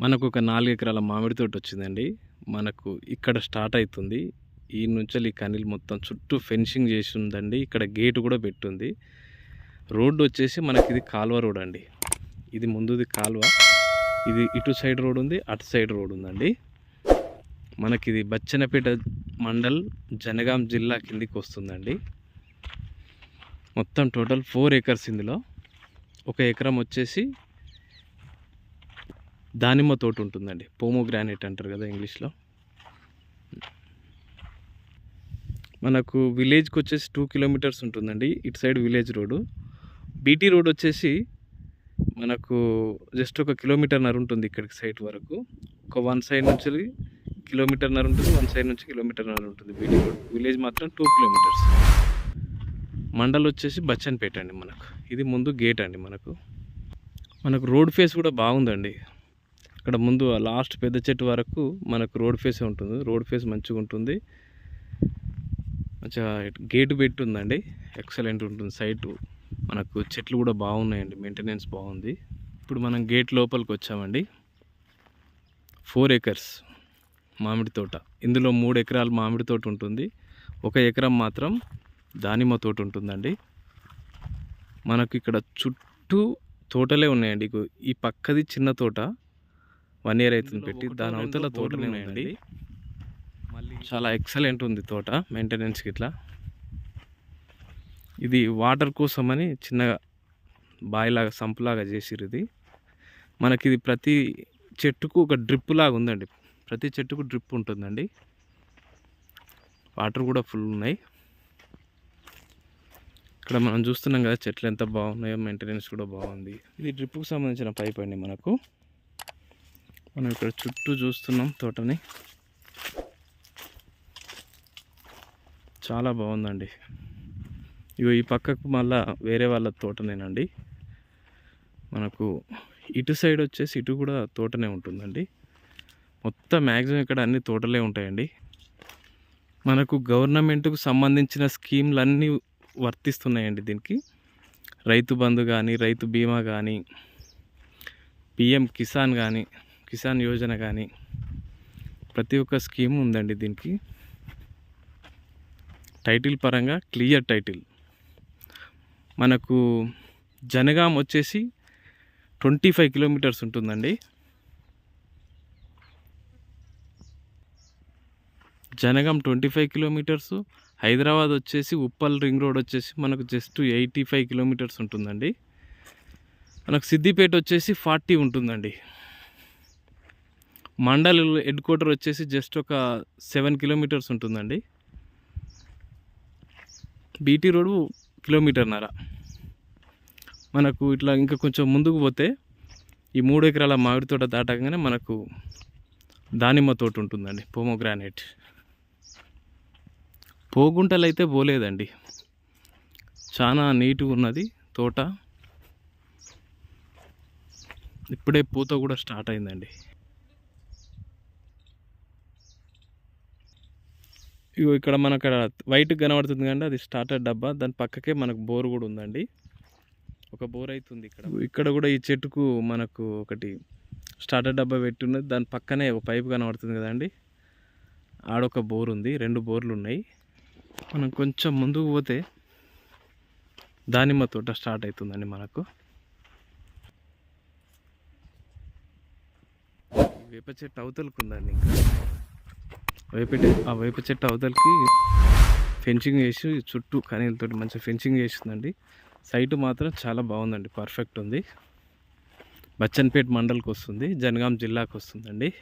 మనకు ఒక నాలుగు ఎకరాల మామిడి తోట వచ్చిందండి మనకు ఇక్కడ స్టార్ట్ అవుతుంది ఈ నుంచి ఈ మొత్తం చుట్టూ ఫెన్సింగ్ చేసి ఉందండి ఇక్కడ గేట్ కూడా పెట్టుంది. రోడ్డు వచ్చేసి మనకి ఇది కాలువ రోడ్ అండి ఇది ముందుది కాలువ. ఇది ఇటు సైడ్ రోడ్ ఉంది అటు సైడ్ రోడ్ ఉందండి మనకి ఇది బచ్చనపేట మండల్ జనగాం జిల్లా కిందికి వస్తుందండి మొత్తం టోటల్ ఫోర్ ఏకర్స్ ఇందులో. ఒక ఎకరం వచ్చేసి దానిమ్మ తోట ఉంటుందండి. పోమోగ్రానైట్ అంటారు కదా ఇంగ్లీష్లో. మనకు విలేజ్కి వచ్చేసి టూ కిలోమీటర్స్ ఉంటుందండి. ఇటు side village road. BT road వచ్చేసి మనకు జస్ట్ ఒక కిలోమీటర్న్నర ఉంటుంది ఇక్కడికి సైడ్ వరకు. ఒక వన్ సైడ్ నుంచి కిలోమీటర్న్నర ఉంటుంది వన్ సైడ్ నుంచి కిలోమీటర్న్నర ఉంటుంది బీటీ రోడ్. విలేజ్ మాత్రం టూ కిలోమీటర్స్. మండల్ వచ్చేసి బచ్చన్పేట అండి మనకు. ఇది ముందు గేట్ అండి మనకు. మనకు రోడ్ ఫేస్ కూడా బాగుందండి. ఇక్కడ ముందు లాస్ట్ పెద్ద చెట్టు వరకు మనకు రోడ్ ఫేస్ ఉంటుంది. రోడ్ ఫేస్ మంచిగా ఉంటుంది. మంచిగా గేట్ పెట్టి ఉందండి. ఎక్సలెంట్ ఉంటుంది సైట్ మనకు చెట్లు కూడా బాగున్నాయండి. మెయింటెనెన్స్ బాగుంది. ఇప్పుడు మనం గేట్ లోపలికి వచ్చామండి. ఫోర్ ఏకర్స్ మామిడి తోట. ఇందులో మూడు ఎకరాలు మామిడి తోట ఉంటుంది. ఒక ఎకరం మాత్రం దానిమ్మ తోట ఉంటుందండి. మనకు ఇక్కడ చుట్టూ తోటలే ఉన్నాయండి. ఈ పక్కది చిన్న తోట. వన్ ఇయర్ అవుతుంది పెట్టి. దాని అవతల తోటలే ఉన్నాయండి. చాలా ఎక్సలెంట్ ఉంది తోట మెయింటెనెన్స్కి ఇట్లా. ఇది వాటర్ కోసమని చిన్నగా బాయిలాగా సంపులాగా చేసిర్రు ఇది. మనకి ఇది ప్రతి చెట్టుకు ఒక డ్రిప్ లాగా ఉందండి. ప్రతి చెట్టుకు డ్రిప్ ఉంటుందండి. వాటర్ కూడా ఫుల్ ఉన్నాయి. ఇక్కడ మనం చూస్తున్నాం కదా చెట్లు ఎంత బాగున్నాయో మెయింటెనెన్స్ కూడా బాగుంది. ఇది డ్రిప్కు సంబంధించిన పైప్ అండి మనకు. మనం ఇక్కడ చుట్టూ చూస్తున్నాం తోటని. చాలా బాగుందండి. ఇగో ఈ పక్కకు మళ్ళా వేరే వాళ్ళ తోటనేనండి. మనకు ఇటు సైడ్ వచ్చేసి ఇటు కూడా తోటనే ఉంటుందండి. మొత్తం మ్యాక్సిమం ఇక్కడ అన్ని తోటలే ఉంటాయండి. మనకు గవర్నమెంట్కు సంబంధించిన స్కీమ్లు అన్నీ వర్తిస్తున్నాయండి దీనికి. రైతు బంధు కానీ రైతు బీమా కానీ పిఎం కిసాన్ కానీ కిసాన్ యోజన కానీ ప్రతి ఒక్క స్కీమ్ ఉందండి దీనికి. టైటిల్ పరంగా క్లియర్ టైటిల్. మనకు జనగాం వచ్చేసి ట్వంటీ ఫైవ్ కిలోమీటర్స్ ఉంటుందండి. Jangaon twenty five kilometres Hyderabad వచ్చేసి ఉప్పల్ రింగ్ రోడ్ వచ్చేసి మనకు జస్ట్ ఎయిటీ ఫైవ్ కిలోమీటర్స్ ఉంటుందండి. మనకు సిద్దిపేట వచ్చేసి ఫార్టీ ఉంటుందండి. మండల్ హెడ్ క్వార్టర్ వచ్చేసి జస్ట్ ఒక సెవెన్ కిలోమీటర్స్ ఉంటుందండి. బీటీ రోడ్ కిలోమీటర్న్నర. మనకు ఇట్లా ఇంకా కొంచెం ముందుకు పోతే ఈ మూడు ఎకరాల మామిడి తోట దాటగానే మనకు దానిమ్మ తోట ఉంటుందండి పోమోగ్రానైట్. పోగుంటలు అయితే పోలేదండి. చాలా నీట్గా ఉన్నది తోట. ఇప్పుడే పూత కూడా స్టార్ట్ అయిందండి. ఇగో ఇక్కడ మనకు అక్కడ వైట్ కనబడుతుంది కండి అది స్టార్టర్ డబ్బా. దాని పక్కకే మనకు బోర్ కూడా ఉందండి. ఒక బోర్ అవుతుంది ఇక్కడ. ఇక్కడ కూడా ఈ చెట్టుకు మనకు ఒకటి స్టార్టర్ డబ్బా పెట్టి ఉన్నది దాని పక్కనే ఒక పైపు కనబడుతుంది కదండి. ఆడొక బోర్ ఉంది రెండు బోర్లు ఉన్నాయి. మనం కొంచెం ముందుకు పోతే దానిమ్మ తోట స్టార్ట్ అవుతుందండి మనకు. వేప చెట్టు అవతలకు ఉందండి ఇంకా. వేప ఆ వేప చెట్టు అవతలకి ఫెన్సింగ్ వేసి చుట్టూ కనీలతో మంచిగా ఫెన్సింగ్ చేసిందండి సైట్ మాత్రం చాలా బాగుందండి. పర్ఫెక్ట్ ఉంది. బచ్చన్పేట మండల్కి వస్తుంది. జనగాం జిల్లాకు వస్తుందండి.